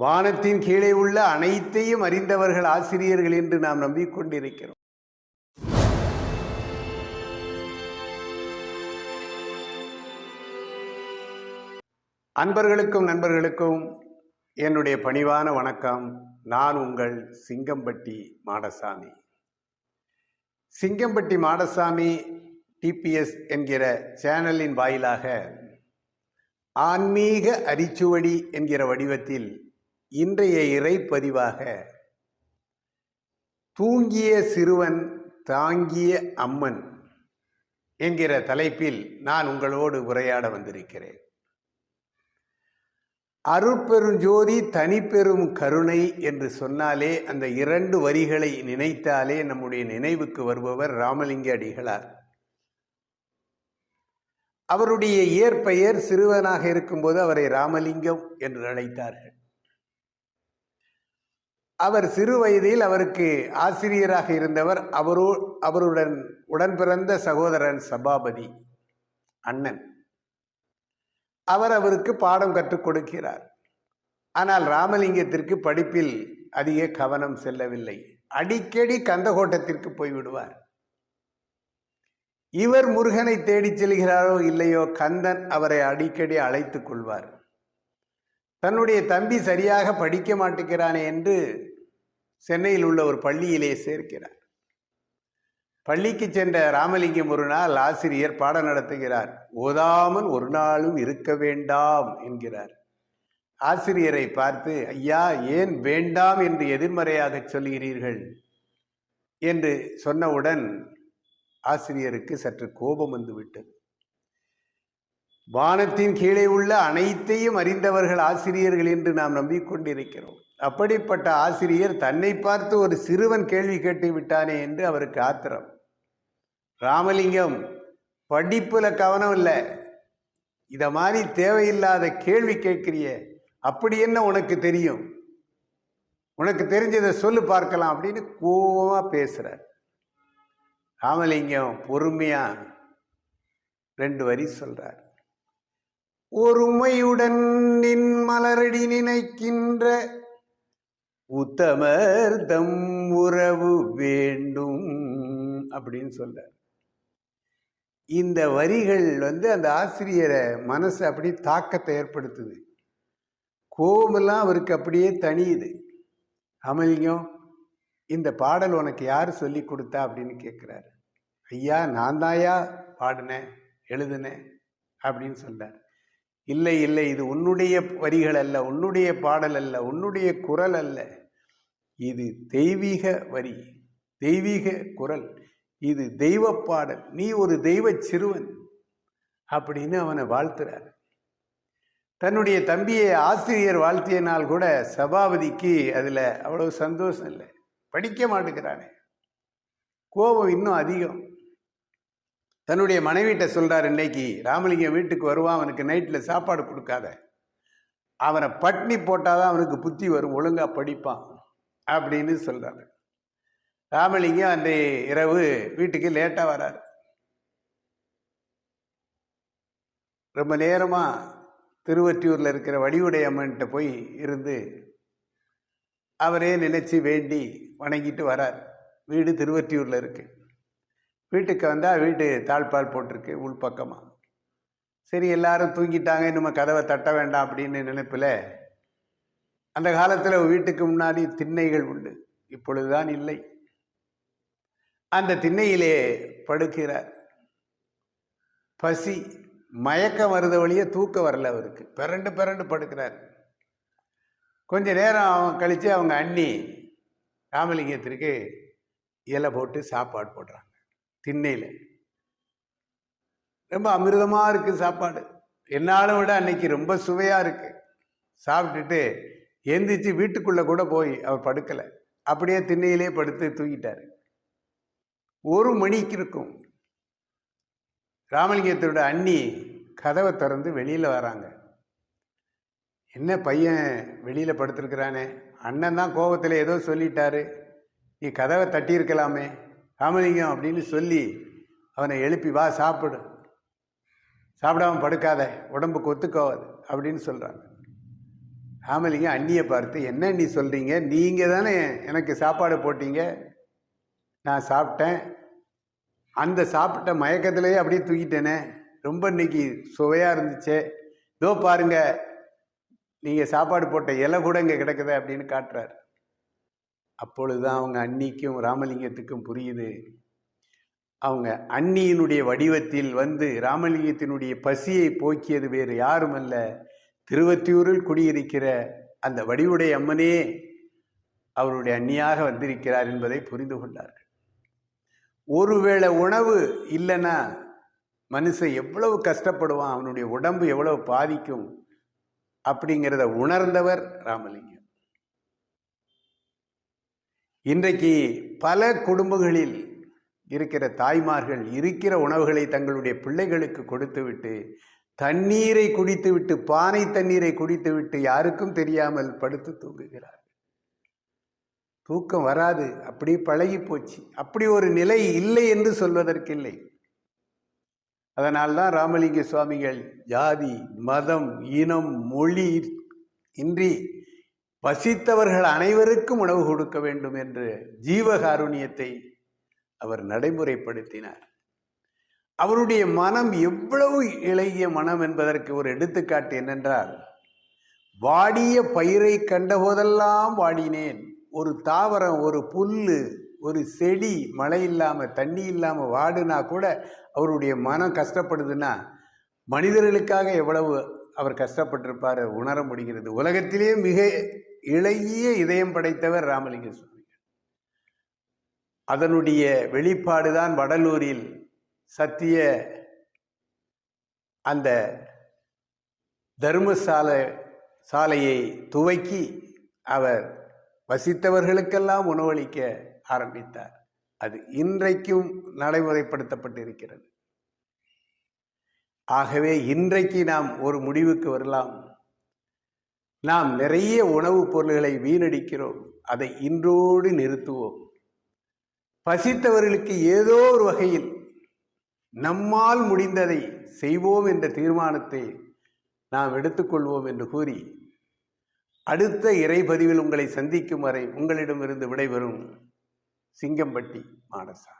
வானத்தின் கீழே உள்ள அனைத்தையும் அறிந்தவர்கள் ஆசிரியர்கள் என்று நாம் நம்பிக்கொண்டிருக்கிறோம். அன்பர்களுக்கும் நண்பர்களுக்கும் என்னுடைய பணிவான வணக்கம். நான் உங்கள் சிங்கம்பட்டி மாடசாமி. சிங்கம்பட்டி மாடசாமி டிபிஎஸ் என்கிற சேனலின் வாயிலாக ஆன்மீக அரிச்சுவடி என்கிற வடிவத்தில் இன்றைய இறைப்பதிவாக தூங்கிய சிறுவன் தாங்கிய அம்மன் என்கிற தலைப்பில் நான் உங்களோடு உரையாட வந்திருக்கிறேன். அருட்பெருஞ்சோதி தனிப்பெரும் கருணை என்று சொன்னாலே அந்த இரண்டு வரிகளை நினைத்தாலே நம்முடைய நினைவுக்கு வருபவர் ராமலிங்க அடிகளார் அவருடைய இயற்பெயர் சிறுவனாக இருக்கும்போது அவரை ராமலிங்கம் என்று அழைத்தார்கள். அவர் சிறு வயதில் அவருக்கு ஆசிரியராக இருந்தவர் அவரோ அவருடன் உடன் பிறந்த சகோதரன் சபாபதி அண்ணன். அவர் அவருக்கு பாடம் கற்றுக் கொடுக்கிறார். ஆனால் ராமலிங்கத்திற்கு படிப்பில் அதிக கவனம் செல்லவில்லை. அடிக்கடி கந்தகோட்டத்திற்கு போய்விடுவார் இவர் முருகனை தேடிச் செல்கிறாரோ இல்லையோ கந்தன் அவரை அடிக்கடி அழைத்துக் கொள்வார். தன்னுடைய தம்பி சரியாக படிக்க மாட்டேங்கிறானே என்று சென்னையில் உள்ள ஒரு பள்ளியிலே சேர்க்கிறார். பள்ளிக்கு சென்ற ராமலிங்கம் ஒரு நாள் ஆசிரியர் பாடம் நடத்துகிறார். ஓதாமல் ஒரு நாளும் இருக்க வேண்டாம் என்கிறார். ஆசிரியரை பார்த்து ஐயா ஏன் வேண்டாம் என்று எதிர்மறையாக சொல்கிறீர்கள்? என்று சொன்னவுடன் ஆசிரியருக்கு சற்று கோபம் வந்துவிட்டது. வானத்தின் கீழே உள்ள அனைத்தையும் அறிந்தவர்கள் ஆசிரியர்கள் என்று நாம் நம்பிக்கொண்டிருக்கிறோம். அப்படிப்பட்ட ஆசிரியர் தன்னை பார்த்து ஒரு சிறுவன் கேள்வி கேட்டு விட்டானே என்று அவருக்கு ஆத்திரம். ராமலிங்கம் படிப்பில் கவனம் இல்லை. இதை மாதிரி தேவையில்லாத கேள்வி கேட்கிறிய. அப்படி என்ன உனக்கு தெரியும்? உனக்கு தெரிஞ்சதை சொல்லு பார்க்கலாம் அப்படின்னு கோபமாக பேசுகிறார் ராமலிங்கம் பொறுமையாக ரெண்டு வரி சொல்கிறார் ஒருமையுடன் நின் மலரடி நினைக்கின்ற உத்தமர் தம் உறவு வேண்டும் அப்படின்னு சொல்றார். இந்த வரிகள் வந்து அந்த ஆசிரியரை மனசு அப்படி தாக்கத்தை ஏற்படுத்துது. கோபமெல்லாம் அவருக்கு அப்படியே தனியுது அமலிங்கம் இந்த பாடல் உனக்கு யார் சொல்லி கொடுத்தா அப்படின்னு கேட்குறாரு. ஐயா நான் தாயா பாடினேன் எழுதினேன் அப்படின்னு சொல்றார். இல்லை இல்லை இது உன்னுடைய வரிகள் அல்ல உன்னுடைய பாடல் அல்ல உன்னுடைய குரல் அல்ல. இது தெய்வீக வரி தெய்வீக குரல். இது தெய்வ பாடல் நீ ஒரு தெய்வ சிறுவன் அப்படின்னு அவனை வாழ்த்துறார். தன்னுடைய தம்பியை ஆசிரியர் வாழ்த்தியனால் கூட சபாபதிக்கு அதில் அவ்வளவு சந்தோஷம் இல்லை. படிக்க மாட்டேங்கிறானே கோபம் இன்னும் அதிகம். தன்னுடைய மனைவிட்ட சொல்கிறார் இன்னைக்கு ராமலிங்கம் வீட்டுக்கு வருவான் அவனுக்கு நைட்டில் சாப்பாடு கொடுக்காத. அவனை பட்னி போட்டாதான் அவனுக்கு புத்தி வரும் ஒழுங்காக படிப்பான் அப்படின்னு சொல்கிறாரு ராமலிங்கம் அந்த இரவு வீட்டுக்கு லேட்டாக வராரு. ரொம்ப நேரமாக திருவற்றியூரில் இருக்கிற வடிவுடைய அம்மன்கிட்ட போய் இருந்து அவரே நினச்சி வேண்டி வணங்கிட்டு வரார். வீடு திருவற்றியூரில் இருக்குது வீட்டுக்கு வந்தால் வீட்டு தாழ்பால் போட்டிருக்கு உள் பக்கமாக சரி எல்லாரும் தூங்கிட்டாங்க நம்ம கதவை தட்ட வேண்டாம் அப்படின்னு நினைப்பில். அந்த காலத்தில் வீட்டுக்கு முன்னாடி திண்ணைகள் உண்டு இப்பொழுதுதான் இல்லை. அந்த திண்ணையிலே படுக்கிறார். பசி மயக்கம் வருத வழியே தூக்கம் வரல அவருக்கு. பிறண்டு பிறண்டு படுக்கிறார். கொஞ்ச நேரம் அவன் கழித்து அவங்க அண்ணி ராமலிங்கத்திற்கு இலை போட்டு சாப்பாடு போடுறாங்க. திண்ணையில். ரொம்ப அமிர்தமாக இருக்குது சாப்பாடு. என்னாலும் விட அன்னைக்கு ரொம்ப சுவையாக இருக்குது சாப்பிட்டுட்டு எந்திரிச்சு வீட்டுக்குள்ளே கூட போய் அவர் படுக்கலை. அப்படியே திண்ணையிலே படுத்து தூங்கிட்டார். ஒரு மணிக்கு இருக்கும். ராமலிங்கத்தோட அண்ணி கதவை திறந்து வெளியில் வராங்க. என்ன பையன் வெளியில் படுத்திருக்கிறானே? அண்ணன் தான் கோபத்தில் ஏதோ சொல்லிட்டாரு. நீ கதவை தட்டியிருக்கலாமே. ராமலிங்கம் அப்படின்னு சொல்லி அவனை எழுப்பி வா சாப்பிடு. சாப்பிடாம படுக்காத. உடம்புக்கு ஒத்துக்கோவாது அப்படின்னு சொல்கிறாங்க ராமலிங்கம் அண்ணியை பார்த்து என்ன நீ சொல்கிறீங்க நீங்கள் தானே எனக்கு சாப்பாடு போட்டீங்க. நான் சாப்பிட்டேன். அந்த சாப்பிட்ட மயக்கத்திலேயே அப்படியே தூக்கிட்டேனே. ரொம்ப இன்னைக்கு சுவையாக இருந்துச்சே. இதோ பாருங்க. நீங்கள் சாப்பாடு போட்ட இலை கூட இங்கே கிடக்குதே அப்படின்னு காட்டுறாரு. அப்பொழுதுதான் அவங்க அன்னிக்கும் ராமலிங்கத்துக்கும் புரியுது. அவங்க அன்னியினுடைய வடிவத்தில் வந்து ராமலிங்கத்தினுடைய பசியை போக்கியது வேறு யாரும் அல்ல திருவத்தியூரில் குடியிருக்கிற அந்த வடிவுடைய அம்மனே அவருடைய அந்நியாக வந்திருக்கிறார் என்பதை புரிந்து கொண்டார்கள். ஒருவேளை உணவு இல்லைன்னா மனுஷன் எவ்வளவு கஷ்டப்படுவான் அவனுடைய உடம்பு எவ்வளவு பாதிக்கும் அப்படிங்கிறத உணர்ந்தவர் ராமலிங்கம். இன்றைக்கு பல குடும்பங்களில் இருக்கிற தாய்மார்கள் இருக்கிற உணவுகளை தங்களுடைய பிள்ளைகளுக்கு கொடுத்துவிட்டு தண்ணீரை குடித்துவிட்டு பானை தண்ணீரை குடித்துவிட்டு யாருக்கும் தெரியாமல் படுத்து தூங்குகிறார் தூக்கம் வராது அப்படி பழகி போச்சு அப்படி ஒரு நிலை இல்லை என்று சொல்வதற்கில்லை. அதனால்தான் ராமலிங்க சுவாமிகள் ஜாதி மதம் இனம் மொழி இன்றி பசித்தவர்கள் அனைவருக்கும் உணவு கொடுக்க வேண்டும் என்று ஜீவகாருண்யத்தை அவர் நடைமுறைப்படுத்தினார். அவருடைய மனம் எவ்வளவு இளகிய மனம் என்பதற்கு ஒரு எடுத்துக்காட்டு என்னென்றால் வாடிய பயிரை கண்டபோதெல்லாம் வாடினேன். ஒரு தாவரம் ஒரு புல்லு ஒரு செடி மழை இல்லாமல் தண்ணி இல்லாமல் வாடுனா கூட அவருடைய மனம் கஷ்டப்படுதுன்னா மனிதர்களுக்காக எவ்வளவு அவர் கஷ்டப்பட்டிருப்பார் உணர முடிகிறது. உலகத்திலேயே மிக இளைய இதயம் படைத்தவர் ராமலிங்க சுவாமி. அதனுடைய வெளிப்பாடுதான் வடலூரில் சத்திய அந்த தர்மசாலை சாலையை துவக்கி அவர் வசித்தவர்களுக்கெல்லாம் உணவளிக்க ஆரம்பித்தார். அது இன்றைக்கும் நடைமுறைப்படுத்தப்பட்டிருக்கிறது. ஆகவே இன்றைக்கு நாம் ஒரு முடிவுக்கு வரலாம். நாம் நிறைய உணவுப் பொருள்களை வீணடிக்கிறோம். அதை இன்றோடு நிறுத்துவோம். பசித்தவர்களுக்கு ஏதோ ஒரு வகையில் நம்மால் முடிந்ததை செய்வோம் என்ற தீர்மானத்தை நாம் எடுத்துக்கொள்வோம் என்று கூறி அடுத்த இறைபதிவில் உங்களை சந்திக்கும் வரை உங்களிடமிருந்து விடைபெறும் சிங்கம்பட்டி மாடசா